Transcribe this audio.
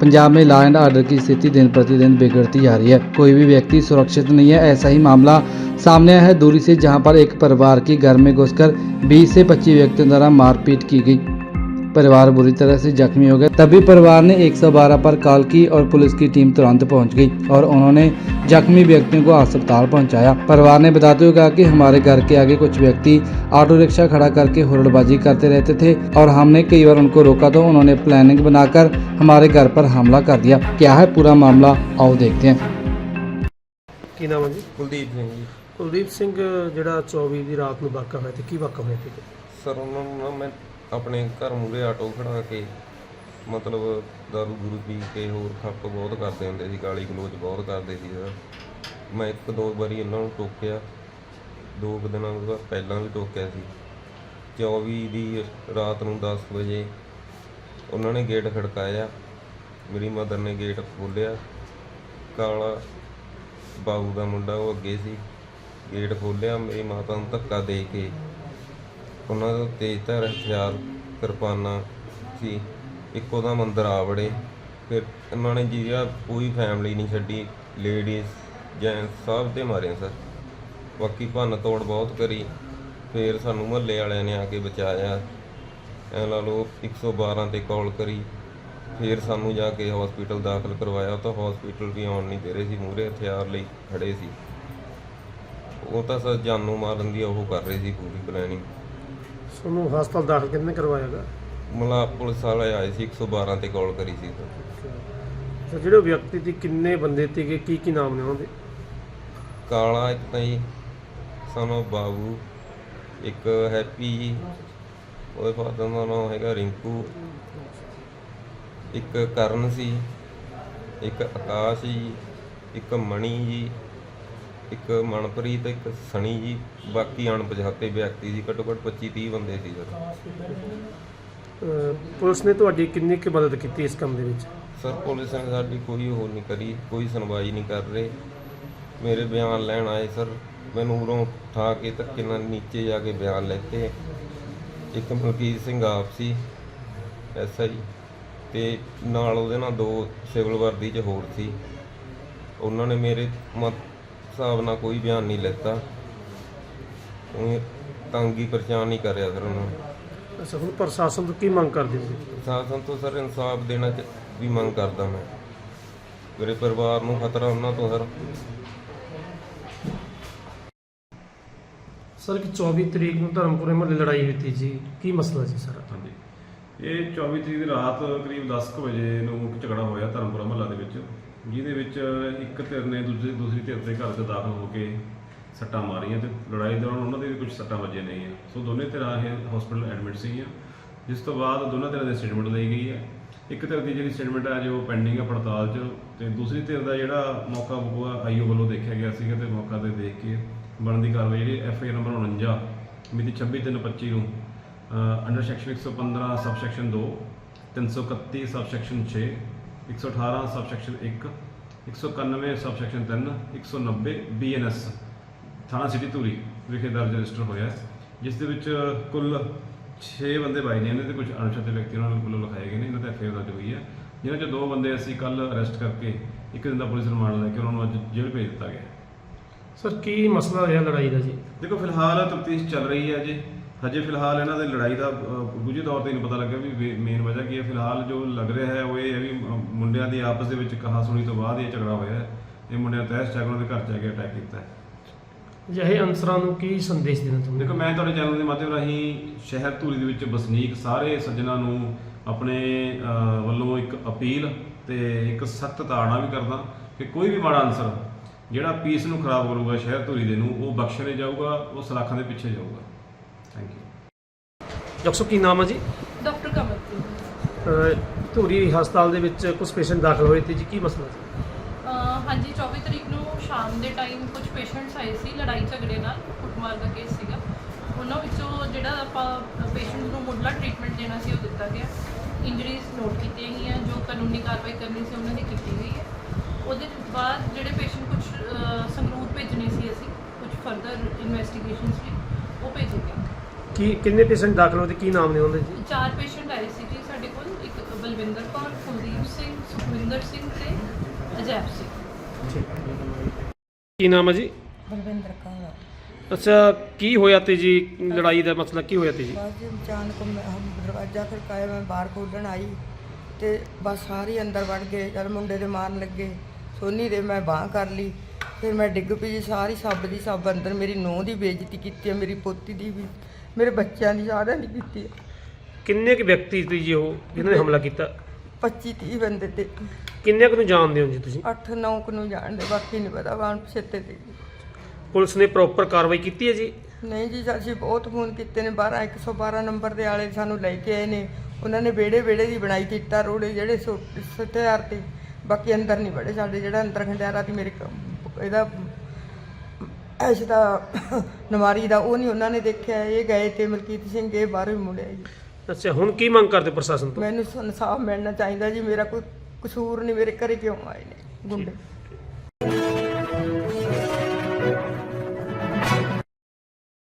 पंजाब में law and order की स्थिति दिन प्रतिदिन बिगड़ती जा रही है कोई भी व्यक्ति सुरक्षित नहीं है ऐसा ही मामला सामने आया है दूरी से जहाँ पर एक परिवार के घर में घुसकर 20 से 25 व्यक्तियों द्वारा मारपीट की गई परिवार बुरी तरह से जख्मी हो गए तभी परिवार ने 112 पर कॉल की और पुलिस की टीम तुरंत पहुंच गई और उन्होंने जख्मी व्यक्तियों को अस्पताल पहुंचाया परिवार ने बताते हुए कहा कि हमारे घर के आगे कुछ व्यक्ति ऑटो रिक्शा खड़ा करके हुरड़बाजी करते रहते थे और हमने कई बार उनको रोका तो उन्होंने प्लानिंग बनाकर हमारे घर पर हमला कर दिया क्या है पूरा मामला आओ देखते हैं ਕੀ ਨਾਮ ਹੈ ਜੀ ਕੁਲਦੀਪ ਸਿੰਘ ਜੀ ਕੁਲਦੀਪ ਸਿੰਘ ਜਿਹੜਾ 24 ਦੀ ਰਾਤ ਨੂੰ ਵਾਕਾ ਹੋਇਆ ਤੇ ਕੀ ਵਾਕਾ ਹੋਇਆ ਸੀ ਸਰ ਉਹਨਾਂ ਨੂੰ ਨਾ ਮੈਂ ਆਪਣੇ ਘਰ ਮੂਰੇ ਆਟੋ ਖੜਾ ਕੇ ਮਤਲਬ ਦਾਰੂ ਦੂਰੂ ਪੀ ਕੇ ਹੋਰ ਖੱਪ ਬਹੁਤ ਕਰਦੇ ਹੁੰਦੇ ਸੀ, ਗਾਲੀ ਗਲੋਚ ਬਹੁਤ ਕਰਦੇ ਸੀ ਸਰ ਮੈਂ ਇੱਕ ਦੋ ਵਾਰੀ ਉਹਨਾਂ ਨੂੰ ਟੋਕਿਆ, ਦੋ ਕੁ ਦਿਨਾਂ ਬਾਅਦ ਪਹਿਲਾਂ ਵੀ ਟੋਕਿਆ ਸੀ। 24 ਦੀ ਰਾਤ ਨੂੰ 10 ਵਜੇ ਉਹਨਾਂ ਨੇ ਗੇਟ ਖੜਕਾਇਆ, ਮੇਰੀ ਮਦਰ ਨੇ ਗੇਟ ਖੋਲ੍ਹਿਆ। ਕਾਲਾ ਬਾਬੂ ਦਾ ਮੁੰਡਾ ਉਹ ਅੱਗੇ ਸੀ, ਗੇਟ ਖੋਲ੍ਹਿਆ, ਮੇਰੀ ਮਾਤਾ ਨੂੰ ਧੱਕਾ ਦੇ ਕੇ ਉਹਨਾਂ ਦੇ ਦਾ ਤੇਜ਼ਧਾਰ ਹਥਿਆਰ ਕਿਰਪਾਨਾਂ ਸੀ। ਇੱਕੋ ਦਾ ਮੰਦਰ ਆ ਵੜੇ। ਫਿਰ ਉਹਨਾਂ ਨੇ ਜਿਹੜਾ ਕੋਈ ਫੈਮਿਲੀ ਨਹੀਂ ਛੱਡੀ। ਲੇਡੀਜ਼ ਜੈਂਟਸ ਸਭ ਤੇ ਮਾਰੇ ਸਰ। ਬਾਕੀ ਭੰਨ ਤੋੜ ਬਹੁਤ ਕਰੀ। ਫਿਰ ਸਾਨੂੰ ਮਹੱਲੇ ਵਾਲਿਆਂ ਨੇ ਆ ਕੇ ਬਚਾਇਆ। ਐ ਲਾ ਲਓ 112 ਤੇ ਕਾਲ ਕਰੀ। ਫਿਰ ਸਾਨੂੰ ਜਾ ਕੇ ਹਸਪੀਟਲ ਦਾਖਲ ਕਰਵਾਇਆ। ਤਾਂ ਹਸਪੀਟਲ ਵੀ ਆਉਣ ਨਹੀਂ ਦੇ ਰਹੇ ਸੀ ਮੂਰੇ ਹਥਿਆਰ ਲਈ ਖੜੇ ਸੀ। ਉਹ ਤਾਂ ਸਰ ਜਾਨੋਂ ਮਾਰਨ ਦੀ ਉਹ ਕਰ ਰਹੇ ਸੀ ਪੂਰੀ ਪਲੈਨਿੰਗ ਤੁਹਾਨੂੰ ਹਸਪਤਾਲ ਦਾਖਲ ਕਿੰਨੇ ਕਰਵਾਇਆਗਾ ਮਲਾ ਪੁਲਿਸ ਵਾਲੇ ਆਏ ਸੀ 112 ਤੇ ਕਾਲ ਕਰੀ ਸੀ। ਸਰ ਤੇ ਜਿਹੜੇ ਵਿਅਕਤੀ ਦੀ ਕਿੰਨੇ ਬੰਦੇ ਤੀਗੇ ਕੀ ਕੀ ਨਾਮ ਨੇ ਉਹਨਾਂ ਦੇ? ਕਾਲਾ ਇੱਕ ਤਾਂ ਜੀ ਸਾਨੂੰ ਬਾਬੂ ਇੱਕ ਹੈਪੀ ਜੀ ਉਹਦੇ ਫਾਦਰ ਦਾ ਨਾਮ ਹੈਗਾ ਰਿੰਕੂ ਇੱਕ ਕਰਨ ਸੀ ਇੱਕ ਆਕਾਸ਼ ਜੀ ਇੱਕ ਮਣੀ ਜੀ ਇੱਕ ਮਨਪ੍ਰੀਤ ਇੱਕ ਸਣੀ ਜੀ ਬਾਕੀ ਅਣਪਛਾਤੇ ਵਿਅਕਤੀ ਸੀ ਘੱਟੋ ਘੱਟ 25 30 ਬੰਦੇ ਸੀ ਸਰ। ਅਹ ਪੁਲਿਸ ਨੇ ਤੁਹਾਡੀ ਕਿੰਨੀ ਕੁ ਮਦਦ ਕੀਤੀ ਇਸ ਕੰਮ ਦੇ ਵਿੱਚ? ਸਰ ਪੁਲਿਸ ਨੇ ਸਾਡੀ ਕੋਈ ਉਹ ਨਹੀਂ ਕਰੀ ਕੋਈ ਸੁਣਵਾਈ ਨਹੀਂ ਕਰ ਰਹੇ। ਮੇਰੇ ਬਿਆਨ ਲੈਣ ਆਏ ਸਰ ਮੈਨੂੰ ਉਰੋਂ ਉਠਾ ਕੇ ਧੱਕੇ ਨਾਲ ਨੀਚੇ ਜਾ ਕੇ ਬਿਆਨ ਲੈਤੇ। ਇੱਕ ਮਲਕੀਤ ਸਿੰਘ ਆਪ ਸੀ ਐਸਆਈ ਤੇ ਨਾਲ ਉਹਦੇ ਨਾਲ ਦੋ ਸਿਵਲ ਵਰਦੀ 'ਚ ਹੋਰ ਸੀ। ਉਹਨਾਂ ਨੇ ਮੇਰੇ ਮਤ ਹਿਸਾਬ ਨਾਲ ਕੋਈ ਬਿਆਨ ਨਹੀਂ ਲੈਤਾ। ਉਹ ਤੰਗੀ ਪਰੇਸ਼ਾਨ ਨਹੀਂ ਕਰਿਆ ਸਰ ਉਹਨਾਂ। ਨੇ ਅੱਛਾ ਹੁਣ ਪ੍ਰਸ਼ਾਸਨ ਤੋਂ ਕੀ ਮੰਗ ਕਰਦੇ ਹੋ ਸ਼ਾਸਨ ਤੋਂ ਸਰ ਇਨਸਾਫ ਦੇਣਾ ਚ- ਵੀ ਮੰਗ ਕਰਦਾ ਮੈਂ। ਮੇਰੇ ਪਰਿਵਾਰ ਨੂੰ ਖਤਰਾ ਉਹਨਾਂ ਤੋਂ ਸਰ। ਸਰ ਕਿ 24 ਤਰੀਕ ਨੂੰ ਧਰਮਪੁਰੇ ਮਹੱਲੇ ਲੜਾਈ ਹੋਈ ਸੀ ਜੀ। ਕੀ ਮਸਲਾ ਸੀ ਸਰ? ਹਾਂਜੀ। ਇਹ 24 ਤਰੀਕ ਦੀ ਰਾਤ ਕਰੀਬ 10 ਕੁ ਵਜੇ ਨੂੰ ਝਗੜਾ ਹੋਇਆ ਧਰਮਪੁਰਾ ਮਹੱਲਾ ਦੇ ਵਿੱਚ। ਜਿਹਦੇ ਵਿੱਚ ਇੱਕ ਧਿਰ ਨੇ ਦੂਜੇ, ਦੂਸਰੀ ਧਿਰ ਦੇ ਘਰ 'ਚ ਦਾਖਲ ਹੋ ਕੇ ਸੱਟਾਂ ਮਾਰੀਆਂ ਤੇ ਲੜਾਈ ਦੌਰਾਨ ਉਹਨਾਂ ਦੇ ਵੀ ਕੁਝ ਸੱਟਾਂ ਵੱਜੀਆਂ ਨਹੀਂ ਆ ਸੋ ਦੋਨੇ ਧਿਰਾਂ ਇਹ ਹਸਪੀਟਲ ਐਡਮਿਟ ਸੀਗੀਆਂ। ਜਿਸ ਤੋਂ ਬਾਅਦ ਦੋਨਾਂ ਧਿਰਾਂ ਦੀ ਸਟੇਟਮੈਂਟ ਲਈ ਗਈ ਹੈ। ਇੱਕ ਧਿਰ ਦੀ ਜਿਹੜੀ ਸਟੇਟਮੈਂਟ ਹੈ ਜੋ ਪੈਂਡਿੰਗ ਹੈ ਪੜਤਾਲ 'ਚ, ਤੇ ਦੂਸਰੀ ਧਿਰ ਦਾ ਜਿਹੜਾ ਮੌਕਾ ਬਕੂਆ ਆਈਓ ਵੱਲੋਂ ਦੇਖਿਆ ਗਿਆ ਸੀਗਾ ਤੇ ਮੌਕਾ ਤੇ ਦੇਖ ਕੇ ਬਣਦੀ ਕਾਰਵਾਈ ਜਿਹੜੀ ਐਫ ਆਈ ਨੰਬਰ 49 ਮਿਤੀ 26/3/25 ਨੂੰ under section 115 sub section 2 331 sub section 6 118 sub section 1 191 sub section 3 190 BNS ਥਾਣਾ ਸਿਟੀ ਧੂਰੀ ਵਿਖੇ ਦਰਜ ਰਜਿਸਟਰ ਹੋਇਆ ਹੈ, ਜਿਸ ਦੇ ਵਿੱਚ ਕੁੱਲ 6 ਬੰਦੇ ਪਾਏ ਨੇ ਇਹਨਾਂ ਦੇ ਕੁਝ ਅਣਛਾਤੇ ਵਿਅਕਤੀ ਉਹਨਾਂ ਵੱਲੋਂ ਲਿਖਾਏ ਗਏ ਨੇ ਇਹਨਾਂ ਤੇ ਐਫਆਈਆਰ ਦਰਜ ਹੋਈ ਹੈ ਜਿਨ੍ਹਾਂ 'ਚ ਦੋ ਬੰਦੇ ਅਸੀਂ ਕੱਲ ਅਰੈਸਟ ਕਰਕੇ ਇੱਕ ਦਿਨ ਦਾ ਪੁਲਿਸ ਰਿਮਾਂਡ ਲੈ ਕੇ ਉਹਨਾਂ ਨੂੰ ਅੱਜ ਜੇਲ੍ਹ ਭੇਜ ਦਿੱਤਾ ਗਿਆ ਹੈ। ਸਰ ਕੀ ਮਸਲਾ ਰਿਹਾ ਲੜਾਈ ਦਾ ਜੀ? ਦੇਖੋ ਫਿਲਹਾਲ ਤਫਤੀਸ਼ ਚੱਲ ਰਹੀ ਹੈ ਜੀ। ਹਜੇ ਫਿਲਹਾਲ ਇਹਨਾਂ ਦੇ ਲੜਾਈ ਦਾ ਗੁੱਝੇ ਤੌਰ ਤੇ ਨਹੀਂ ਪਤਾ ਲੱਗਿਆ ਵੀ ਮੇਨ ਵਜ੍ਹਾ ਕੀ ਹੈ। ਫਿਲਹਾਲ ਜੋ ਲੱਗ ਰਿਹਾ ਹੈ ਉਹ ਇਹ ਹੈ ਵੀ ਮੁੰਡਿਆਂ ਦੀ ਆਪਸ ਦੇ ਵਿੱਚ ਕਹਾ ਸੁਣੀ ਤੋਂ ਬਾਅਦ ਇਹ ਝਗੜਾ ਹੋਇਆ ਹੈ। ਇਹ ਮੁੰਡਿਆਂ ਤਹਿਸ ਚੱਕ ਦੇ ਘਰ ਆ ਕੇ ਅਟੈਕ ਕੀਤਾ ਹੈ। ਅਜਿਹੇ ਅਨਸਰਾਂ ਨੂੰ ਕੀ ਸੰਦੇਸ਼ ਦੇਣਾ ਚਾਹੁੰਦੇ ਦੇਖੋ ਮੈਂ ਤੁਹਾਡੇ ਚੈਨਲ ਦੇ ਮਾਧਿਅਮ ਰਾਹੀਂ ਸ਼ਹਿਰ ਧੂਰੀ ਦੇ ਵਿੱਚ ਵਸਨੀਕ ਸਾਰੇ ਸੱਜਣਾ ਨੂੰ ਆਪਣੇ ਵੱਲੋਂ ਇੱਕ ਅਪੀਲ ਤੇ ਇੱਕ ਸਖਤ ਤਾੜਨਾ ਵੀ ਕਰਦਾ ਕਿ ਕੋਈ ਵੀ ਮਾੜਾ ਅਨਸਰ ਜਿਹੜਾ ਪੀਸ ਨੂੰ ਖਰਾਬ ਕਰੂਗਾ ਸ਼ਹਿਰ ਧੂਰੀ ਦੇ ਨੂੰ ਉਹ ਬਖਸ਼ਣੇ ਜਾਊਗਾ ਉਹ ਸਲਾਖਾਂ ਦੇ ਪਿੱਛੇ ਜਾਊਗਾ। ਥੈਂਕ ਯੂ ਡਾਕਟਰ ਕੀ ਨਾਮ ਹੈ ਜੀ? ਡਾਕਟਰ ਕਮਲਪ੍ਰੀਤ। ਧੂਰੀ ਹਸਪਤਾਲ ਦੇ ਵਿੱਚ ਕੁਝ ਪੇਸ਼ੈਂਟ ਦਾਖਲ ਹੋਏ ਤੇ ਜੀ ਕੀ ਮਸਲਾ ਸੀ? ਅਹ ਹਾਂਜੀ 24 ਤਰੀਕ ਨੂੰ ਸ਼ਾਮ ਦੇ ਟਾਈਮ ਕੁਝ ਪੇਸ਼ੈਂਟਸ ਆਏ ਸੀ ਲੜਾਈ ਝਗੜੇ ਨਾਲ ਕੁੱਟਮਾਰ ਦਾ ਕੇਸ ਸੀਗਾ। ਉਹਨਾਂ ਵਿੱਚੋਂ ਜਿਹੜਾ ਆਪਾਂ ਪੇਸ਼ੈਂਟ ਨੂੰ ਮੁੱਢਲਾ ਟ੍ਰੀਟਮੈਂਟ ਦੇਣਾ ਸੀ ਉਹ ਦਿੱਤਾ ਗਿਆ। ਇੰਜਰੀਜ਼ ਨੋਟ ਕੀਤੀਆਂ ਗਈਆਂ ਜੋ ਕਾਨੂੰਨੀ ਕਾਰਵਾਈ ਕਰਨੀ ਸੀ ਉਹਨਾਂ ਦੀ ਕੀਤੀ ਗਈ ਹੈ। ਉਹਦੇ ਬਾਅਦ ਜਿਹੜੇ ਪੇਸ਼ੈਂਟ ਕੁਝ ਸੰਗਰੂਰ ਭੇਜਣੇ ਸੀ ਅਸੀਂ ਕੁਝ ਫਰਦਰ ਇਨਵੈਸਟੀਗੇਸ਼ਨਸ ਲਈ ਉਹ ਭੇਜੇ ਗਏ। ਕੀ ਕਿੰਨੇ ਪੇਸ਼ੈਂਟ ਦਾਖਲ ਹੋਏ ਤੇ ਕੀ ਨਾਮ ਨੇ ਉਹਨਾਂ ਦੇ ਜੀ? ਚਾਰ ਪੇਸ਼ੈਂਟ ਸਿੰਘ ਤੇ ਅਜੈਬ ਸਿੰਘ ਕੀ ਨਾਮ ਹੈ ਜੀ? ਬਲਵਿੰਦਰ ਕੌਰ। ਅੱਛਾ ਕੀ ਹੋਇਆ ਤੇ ਜੀ? ਲੜਾਈ ਦਾ ਮਸਲਾ ਕੀ ਹੋਇਆ ਤੇ ਜੀ? ਬਸ ਜੀ ਅਚਾਨਕ ਮੈਂ ਹਮ ਦਰਵਾਜ਼ਾ ਖੜਕਾਇਆ ਮੈਂ ਬਾਹਰ ਖੋਲ੍ਹਣ ਆਈ ਤੇ ਬਸ ਸਾਰੇ ਅੰਦਰ ਵੜ ਗਏ ਜਦ ਮੁੰਡੇ ਦੇ ਮਾਰਨ ਲੱਗੇ। ਸੋਨੀ ਦੇ ਮੈਂ ਬਾਹ ਕਰ ਲਈ ਫਿਰ ਮੈਂ ਡਿੱਗ ਪਈ ਜੀ ਸਾਰੀ ਸੱਬ ਦੀ ਸੱਬ ਅੰਦਰ ਮੇਰੀ ਨੂੰਹ ਦੀ ਬੇਇੱਜ਼ਤੀ ਕੀਤੀ ਹੈ ਮੇਰੀ ਪੋਤੀ ਦੀ ਵੀ ਮੇਰੇ ਬੱਚਿਆਂ ਦੀ ਸਾਰਿਆਂ ਦੀ ਕੀਤੀ ਕਿੰਨੇ ਕੁ ਵਿਅਕਤੀ ਸੀ ਜੀ ਉਹ ਜਿਨ੍ਹਾਂ ਨੇ ਹਮਲਾ ਕੀਤਾ? 25 30 ਬੰਦੇ ਤੇ। ਕਿੰਨੇ ਕੁ ਨੂੰ ਜਾਣਦੇ ਹੋ ਜੀ ਤੁਸੀਂ? 8 9 ਕੁ ਨੂੰ ਜਾਣਦੇ ਬਾਕੀ ਨਹੀਂ ਪਤਾ ਵਾਣ ਪਛੇਤੇ ਤੇ। ਪੁਲਿਸ ਨੇ ਪ੍ਰੋਪਰ ਕਾਰਵਾਈ ਕੀਤੀ ਹੈ ਜੀ? ਨਹੀਂ ਜੀ ਅਸੀਂ ਬਹੁਤ ਫੋਨ ਕੀਤੇ ਨੇ 12 112 ਨੰਬਰ ਦੇ ਵਾਲੇ ਸਾਨੂੰ ਲੈ ਕੇ ਆਏ ਨੇ। ਉਹਨਾਂ ਨੇ ਵਿਹੜੇ ਵਿਹੜੇ ਦੀ ਬਣਾਈ ਕੀਤਾ ਰੋੜੇ ਜਿਹੜੇ ਸੱਤਿਆਰ ਤੇ। ਬਾਕੀ ਅੰਦਰ ਨਹੀਂ ਵੜੇ ਸਾਡੇ ਜਿਹੜਾ ਅੰਦਰ ਖੰਡਿਆਰਾ ਸੀ ਮੇਰੇ ਕ- ਇਹਦਾ ਐਸ਼ ਦਾ ਨਵਾਰੀ ਦਾ ਉਹ ਨਹੀਂ ਉਹਨਾਂ ਨੇ ਦੇਖਿਆ। ਇਹ ਗਏ ਤੇ ਮਲਕੀਤ ਸਿੰਘ ਇਹ ਬਾਹਰੋਂ ਹੀ ਮੁੜਿਆ ਜੀ। ਅੱਛਾ ਹੁਣ ਕੀ ਮੰਗ ਕਰਦੇ ਪ੍ਰਸ਼ਾਸਨ ਤੋਂ? ਮੈਨੂੰ ਇਨਸਾਫ ਮਿਲਣਾ ਚਾਹੀਦਾ ਜੀ ਮੇਰਾ ਕੋਈ ਕਸੂਰ ਨਹੀਂ ਮੇਰੇ ਘਰੇ ਕਿਉਂ ਆਏ ਨੇ ਗੁੰਡੇ?